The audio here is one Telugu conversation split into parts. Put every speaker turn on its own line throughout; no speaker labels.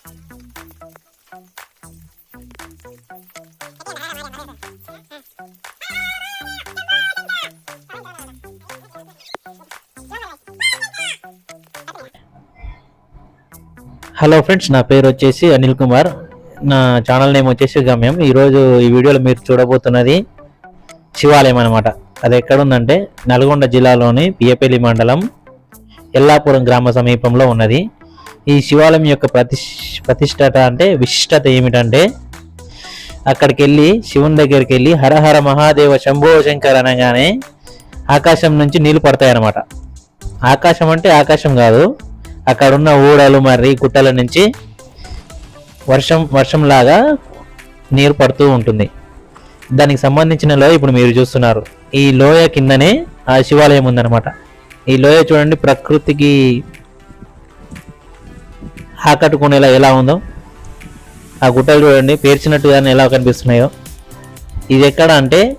హలో ఫ్రెండ్స్ నా పేరు వచ్చేసి అనిల్ కుమార్. నా ఛానల్ నేమ్ వచ్చేసి గమ్యం. ఈరోజు ఈ వీడియోలో మీరు చూడబోతున్నది శివాలయం అనమాట అది ఎక్కడ ఉందంటే నల్గొండ జిల్లాలోని పియపల్లి మండలం ఎల్లాపురం గ్రామ సమీపంలో ఉన్నది. ఈ శివాలయం యొక్క ప్రతిష్ ప్రతిష్టత అంటే విశిష్టత ఏమిటంటే అక్కడికి వెళ్ళి శివుని దగ్గరికి వెళ్ళి హరహర మహాదేవ శంభో శంకర్ అనగానే ఆకాశం నుంచి నీళ్ళు పడతాయి అన్నమాట ఆకాశం అంటే ఆకాశం కాదు అక్కడ ఉన్న ఊడలు మరి గుట్టల నుంచి వర్షం వర్షంలాగా నీరు పడుతూ ఉంటుంది. దానికి సంబంధించిన లోయ ఇప్పుడు మీరు చూస్తున్నారు. ఈ లోయ కిందనే ఆ శివాలయం ఉందన్నమాట. ఈ లోయ చూడండి ప్రకృతికి ఆకట్టుకునేలా ఎలా ఉందో. ఆ గుట్టలు చూడండి పేర్చినట్టుగానే ఎలా కనిపిస్తున్నాయో. ఇది ఎక్కడ అంటే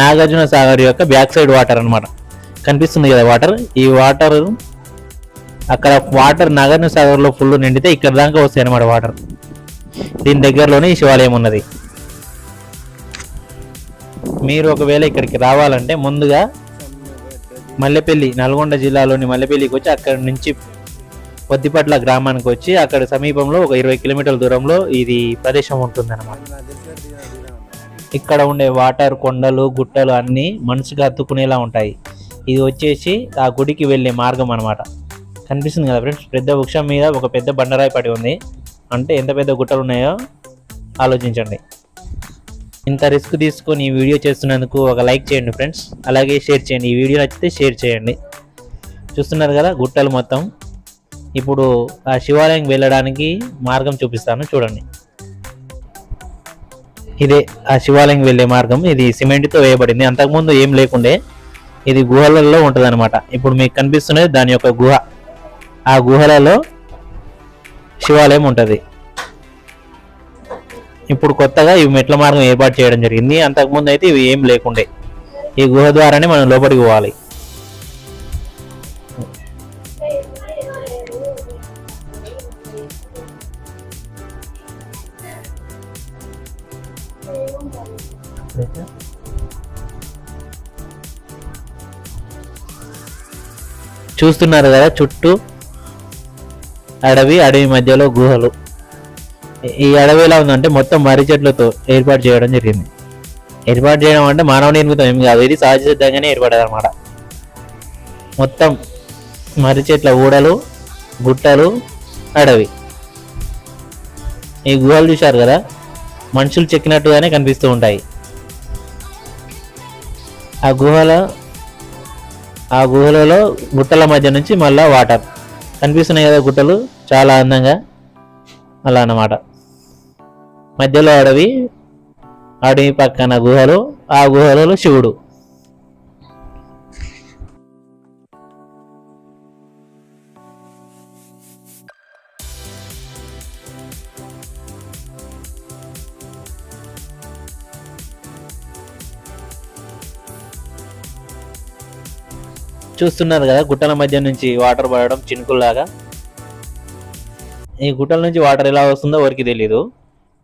నాగార్జున సాగర్ యొక్క బ్యాక్ సైడ్ వాటర్ అన్నమాట. కనిపిస్తుంది కదా వాటర్? ఈ వాటర్ అక్కడ వాటర్ నాగార్జున సాగర్లో ఫుల్ నిండితే ఇక్కడ దాకా వస్తాయి అనమాట వాటర్. దీని దగ్గరలోనే ఈ శివాలయం ఉన్నది. మీరు ఒకవేళ ఇక్కడికి రావాలంటే ముందుగా మల్లెపల్లి నల్గొండ జిల్లాలోని మల్లెపల్లికి వచ్చి అక్కడ నుంచి పొద్దిపట్ల గ్రామానికి వచ్చి అక్కడ సమీపంలో ఒక ఇరవై కిలోమీటర్ల దూరంలో ఇది ప్రదేశం ఉంటుంది ఇక్కడ ఉండే వాటర్ కొండలు గుట్టలు అన్నీ మనసుకు అత్తుకునేలా ఉంటాయి. ఇది వచ్చేసి ఆ గుడికి వెళ్ళే మార్గం అన్నమాట. కనిపిస్తుంది కదా ఫ్రెండ్స్? పెద్ద వృక్షం మీద ఒక పెద్ద బండరాయి పడి ఉంది. అంటే ఎంత పెద్ద గుట్టలు ఉన్నాయో ఆలోచించండి. ఇంత రిస్క్ తీసుకొని ఈ వీడియో చేస్తున్నందుకు ఒక లైక్ చేయండి ఫ్రెండ్స్. అలాగే షేర్ చేయండి. ఈ వీడియో నచ్చితే షేర్ చేయండి. చూస్తున్నారు కదా గుట్టలు మొత్తం. ఇప్పుడు ఆ శివాలయం వెళ్ళడానికి మార్గం చూపిస్తాను చూడండి. ఇదే ఆ శివాలయం వెళ్ళే మార్గం. ఇది సిమెంట్తో వేయబడింది. అంతకుముందు ఏం లేకుండే ఇది గుహలలో ఉంటుందన్నమాట. ఇప్పుడు మీకు కనిపిస్తున్నది దాని యొక్క గుహ. ఆ గుహలలో శివాలయం ఉంటుంది. ఇప్పుడు కొత్తగా ఈ మెట్ల మార్గం ఏర్పాటు చేయడం జరిగింది. అంతకుముందు అయితే ఇవి ఏం లేకుండే. ఈ గుహ ద్వారానే మనం లోపలికి పోవాలి. చూస్తున్నారు కదా చుట్టూ అడవి అడవి మధ్యలో గుహలు. ఈ అడవి ఎలా ఉందంటే మొత్తం మర్రి చెట్లతో ఏర్పాటు చేయడం జరిగింది. ఏర్పాటు చేయడం అంటే మానవ నిర్మితం ఏం కాదు. ఇది సహజ సిద్ధంగానే ఏర్పడేది అనమాట మొత్తం మర్రి చెట్ల ఊడలు గుట్టలు అడవి. ఈ గుహలు చూశారు కదా మనుషులు చెక్కినట్టుగానే కనిపిస్తూ ఉంటాయి. ఆ గుహలో ఆ గుహలలో గుట్టల మధ్య నుంచి మళ్ళా వాటర్. కనిపిస్తున్నాయి కదా గుట్టలు చాలా అందంగా. అలా అన్నమాట. మధ్యలో అడవి అడవి పక్కన గుహలు ఆ గుహలలో శివుడు. చూస్తున్నారు కదా గుట్టల మధ్య నుంచి వాటర్ పడడం చినుకుల్లాగా. ఈ గుట్టల నుంచి వాటర్ ఎలా వస్తుందో ఎవరికి తెలియదు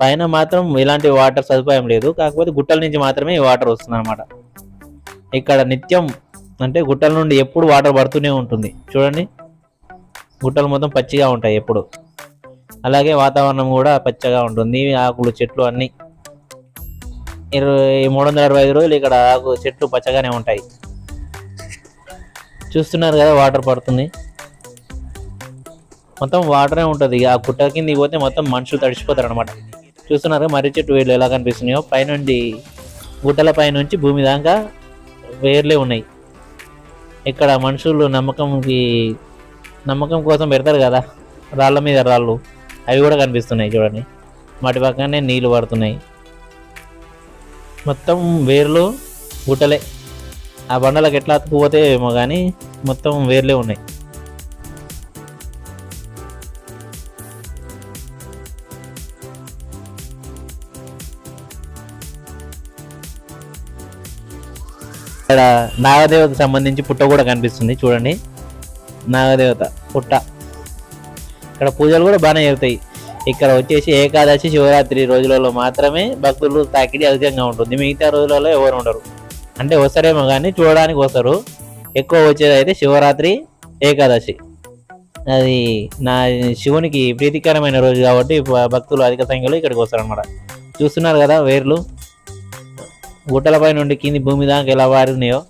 పైన మాత్రం ఇలాంటి వాటర్ సదుపాయం లేదు. కాకపోతే గుట్టల నుంచి మాత్రమే ఈ వాటర్ వస్తుంది అనమాట ఇక్కడ నిత్యం అంటే గుట్టల నుండి ఎప్పుడు వాటర్ పడుతూనే ఉంటుంది. చూడండి. గుట్టలు మొత్తం పచ్చిగా ఉంటాయి ఎప్పుడు. అలాగే వాతావరణం కూడా పచ్చగా ఉంటుంది. ఆకులు చెట్లు అన్నీ. ఇరవై మూడు వందల అరవై ఐదు రోజులు ఇక్కడ ఆకు చెట్లు పచ్చగానే ఉంటాయి. చూస్తున్నారు కదా వాటర్ పడుతుంది. మొత్తం వాటరే ఉంటుంది. ఆ గుట్ట కింద పోతే మొత్తం మనుషులు తడిచిపోతారు అనమాట చూస్తున్నారు మర్రి చెట్టు వేర్లు ఎలా కనిపిస్తున్నాయో. పైనుండి గుట్టల పైనుంచి భూమి దాకా వేర్లే ఉన్నాయి. ఇక్కడ మనుషులు నమ్మకంకి నమ్మకం కోసం పెడతారు కదా. రాళ్ళ మీద రాళ్ళు. అవి కూడా కనిపిస్తున్నాయి చూడండి. వాటి పక్కనే నీళ్ళు పడుతున్నాయి. మొత్తం వేర్లు గుట్టలే. ఆ బండలకు ఎట్లా అతుకుపోతే ఏమో కానీ మొత్తం వేర్లే ఉన్నాయి. ఇక్కడ నాగదేవతకు సంబంధించి పుట్ట కూడా కనిపిస్తుంది చూడండి. నాగదేవత పుట్ట. ఇక్కడ పూజలు కూడా బాగానే జరుగుతాయి. ఇక్కడ వచ్చేసి ఏకాదశి శివరాత్రి రోజులలో మాత్రమే భక్తులు తాకిడి అధికంగా ఉంటుంది. మిగతా రోజులలో ఎవరు ఉండరు. అంటే వస్తారేమో కానీ చూడడానికి వస్తారు. ఎక్కువ వచ్చేది అయితే శివరాత్రి ఏకాదశి. అది నా శివునికి ప్రీతికరమైన రోజు కాబట్టి భక్తులు అధిక సంఖ్యలో ఇక్కడికి వస్తారన్నమాట. చూస్తున్నారు కదా వేర్లు? గుట్టలపై నుండి కింది భూమి దాకా ఎలా వారినాయో?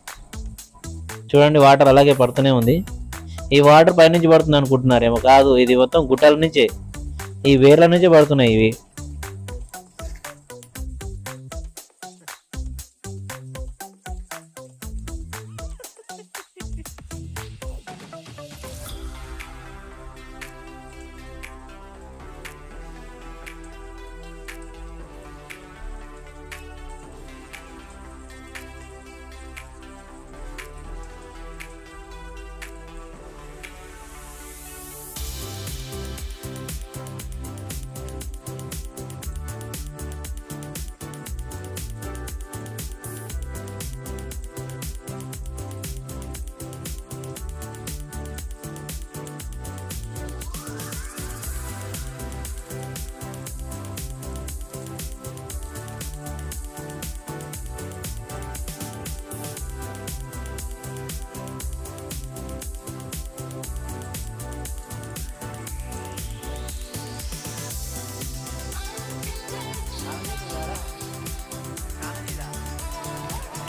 చూడండి వాటర్ అలాగే పడుతూనే ఉంది. ఈ వాటర్ పైనుంచి పడుతుంది అనుకుంటున్నారేమో కాదు ఇది మొత్తం గుట్టల నుంచే. ఈ వేర్ల నుంచే పడుతున్నాయి ఇవి.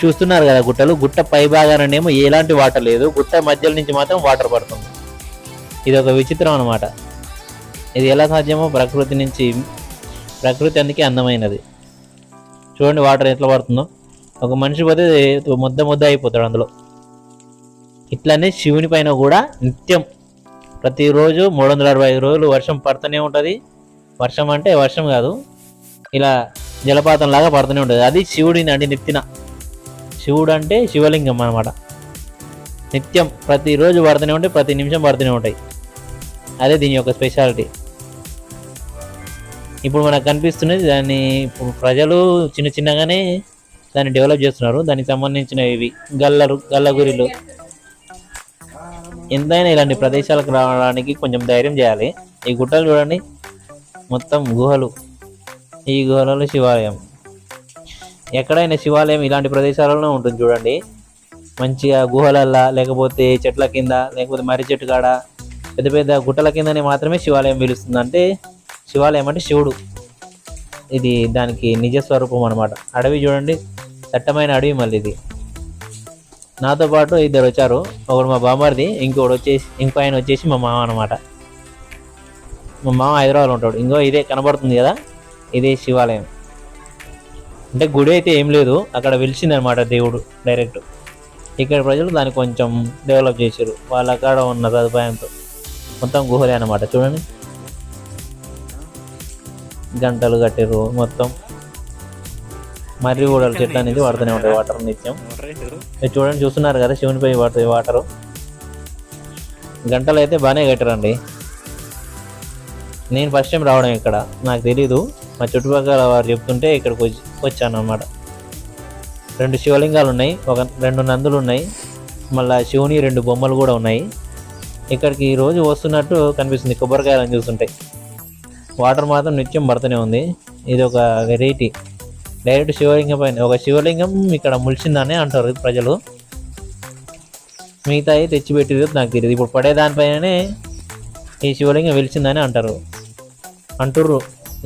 చూస్తున్నారు కదా గుట్టలు. గుట్ట పై భాగాననేమో ఎలాంటి వాటర్ లేదు. గుట్ట మధ్యలో నుంచి మాత్రం వాటర్ పడుతుంది. ఇది ఒక విచిత్రం అన్నమాట. ఇది ఎలా సాధ్యమో ప్రకృతి నుంచి ప్రకృతి అందుకే అందమైనది. చూడండి వాటర్ ఎట్లా పడుతుందో. ఒక మనిషి పోతే ముద్ద ముద్ద అయిపోతాడు అందులో. ఇట్లానే శివుని పైన కూడా నిత్యం ప్రతిరోజు మూడు వందల అరవై ఐదు రోజులు వర్షం పడుతూనే ఉంటుంది. వర్షం అంటే వర్షం కాదు. ఇలా జలపాతం లాగా పడుతూనే ఉంటుంది. అది శివుడిని అండి నెత్తిన శివుడు అంటే శివలింగం అన్నమాట. నిత్యం ప్రతిరోజు పడుతూనే ఉంటాయి ప్రతి నిమిషం పడుతూనే ఉంటాయి. అదే దీని యొక్క స్పెషాలిటీ. ఇప్పుడు మనకు కనిపిస్తున్నది దాన్ని ప్రజలు చిన్న చిన్నగానే దాన్ని డెవలప్ చేస్తున్నారు. దానికి సంబంధించిన ఇవి. గల్లలు గల్లగురిలు. ఎంతైనా ఇలాంటి ప్రదేశాలకు రావడానికి కొంచెం ధైర్యం చేయాలి. ఈ గుట్టలు చూడండి. మొత్తం గుహలు. ఈ గుహలలో శివాలయం. ఎక్కడైనా శివాలయం ఇలాంటి ప్రదేశాలలో ఉంటుంది చూడండి. మంచిగా గుహలల్లా లేకపోతే చెట్ల కింద లేకపోతే మర్రి చెట్టు కాడ పెద్ద పెద్ద గుట్టల కిందనే మాత్రమే శివాలయం పిలుస్తుంది అంటే శివాలయం అంటే శివుడు. ఇది దానికి నిజ స్వరూపం అనమాట అడవి చూడండి దట్టమైన అడవి మళ్ళీ ఇది. నాతో పాటు ఇద్దరు వచ్చారు. ఒకడు మా బామ్మర్ది ఇంకోడు వచ్చేసి ఇంకో ఆయన వచ్చేసి మా మామ అనమాట మా మామ హైదరాబాద్లో ఉంటాడు. ఇంకో ఇదే కనబడుతుంది కదా ఇదే శివాలయం. అంటే గుడి అయితే ఏం లేదు. అక్కడ వెలిసింది అనమాట దేవుడు డైరెక్ట్. ఇక్కడ ప్రజలు దాన్ని కొంచెం డెవలప్ చేశారు. వాళ్ళ కాడ ఉన్న సదుపాయంతో మొత్తం గుహలే అనమాట చూడండి. గంటలు కట్టారు మొత్తం. మర్రి ఊడల చెట్లు అనేది వాడుతూనే ఉంటాయి వాటర్ నిత్యం. మీరు చూడండి చూస్తున్నారు కదా శివునిపై పడుతుంది వాటరు. గంటలు అయితే బాగానే కట్టారండి. నేను ఫస్ట్ టైం రావడం ఇక్కడ. నాకు తెలీదు. మా చుట్టుపక్కల వారు చెప్తుంటే ఇక్కడికి వచ్చి వచ్చాను అనమాట రెండు శివలింగాలు ఉన్నాయి ఒక రెండు నందులు ఉన్నాయి మళ్ళా శివుని రెండు బొమ్మలు కూడా ఉన్నాయి. ఇక్కడికి ఈరోజు వస్తున్నట్టు కనిపిస్తుంది కొబ్బరికాయలను చూస్తుంటే. వాటర్ మాత్రం నిత్యం పడుతూనే ఉంది. ఇది ఒక వెరైటీ. డైరెక్ట్ శివలింగం పైన ఒక శివలింగం ఇక్కడ ములిచిందనే అంటారు ప్రజలు. మిగతా తెచ్చిపెట్టేది నాకు తెలియదు ఇప్పుడు పడేదానిపైననే ఈ శివలింగం వెలిచిందని అంటారు. అంటుర్రు.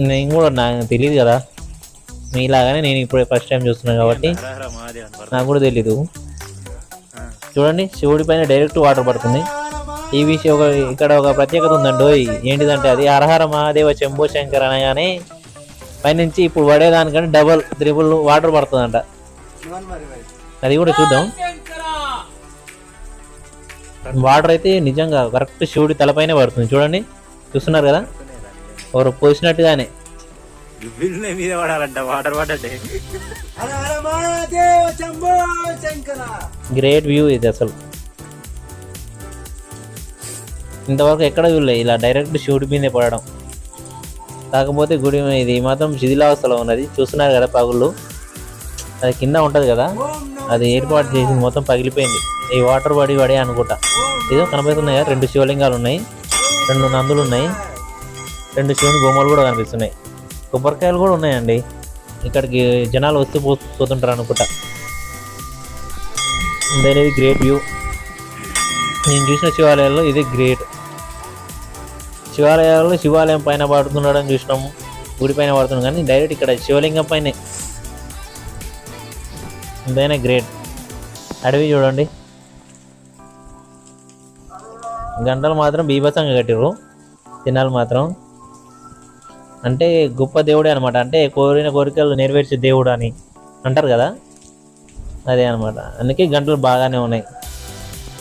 నేను కూడా నాకు తెలియదు కదా. మీలాగానే నేను ఇప్పుడు ఫస్ట్ టైం చూస్తున్నాను కాబట్టి నాకు కూడా తెలీదు. చూడండి శివుడి పైన డైరెక్ట్ వాటర్ పడుతుంది. ఈ విషయం ఒక ఇక్కడ ఒక ప్రత్యేకత ఉందండి. ఓయ్. ఏంటిదంటే అది? హరహర మహాదేవ శంభో శంకర్ అనగానే పైనుంచి ఇప్పుడు పడేదానికంటే డబల్ త్రిబుల్ వాటర్ పడుతుందంట. అది కూడా చూద్దాం. వాటర్ అయితే నిజంగా కరెక్ట్ శివుడి తలపైనే పడుతుంది. చూడండి చూస్తున్నారు కదా? ఎవరు పోసినట్టుగానే.
బిల్లు మీద పడాలంట వాటర్
గ్రేట్ వ్యూ ఇది అసలు. ఇంతవరకు ఎక్కడ చూడలే ఇలా డైరెక్ట్ శివుడి మీదే పడడం. కాకపోతే గుడి ఇది మాత్రం శిథిలావస్థలో ఉన్నది. చూస్తున్నారు కదా పగుళ్ళు? అది కింద ఉంటది కదా? అది ఏర్పాటు చేసి మొత్తం పగిలిపోయింది. ఈ వాటర్ పడి పడి అనుకుంటా. ఏదో కనబడుతున్నాయి? కదా రెండు శివలింగాలు ఉన్నాయి. రెండు నందులు ఉన్నాయి. రెండు శివుని బొమ్మలు కూడా కనిపిస్తున్నాయి. కొబ్బరికాయలు కూడా ఉన్నాయండి. ఇక్కడికి జనాలు వస్తూ పో పోతుంటారు అనుకుంటా. అనేది గ్రేట్ వ్యూ. నేను చూసిన శివాలయాల్లో ఇది గ్రేట్. శివాలయాల్లో శివాలయం పైన పడుతున్నాడని చూసినాము. గుడి పైన పడుతున్నాం కానీ డైరెక్ట్ ఇక్కడ శివలింగం పైనే. ఇదైనా గ్రేట్. అడవి చూడండి. గంటలు మాత్రం బీభత్సంగా కట్టిర్రు. తినాలి మాత్రం. అంటే గొప్ప దేవుడే అనమాట అంటే కోరిన కోరికలు నెరవేర్చే దేవుడు అని అంటారు కదా? అదే అనమాట అందుకే గంటలు బాగానే ఉన్నాయి.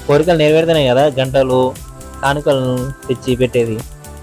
కోరికలు నెరవేరుతున్నాయి కదా గంటలు కానుకలను తెచ్చి పెట్టేది.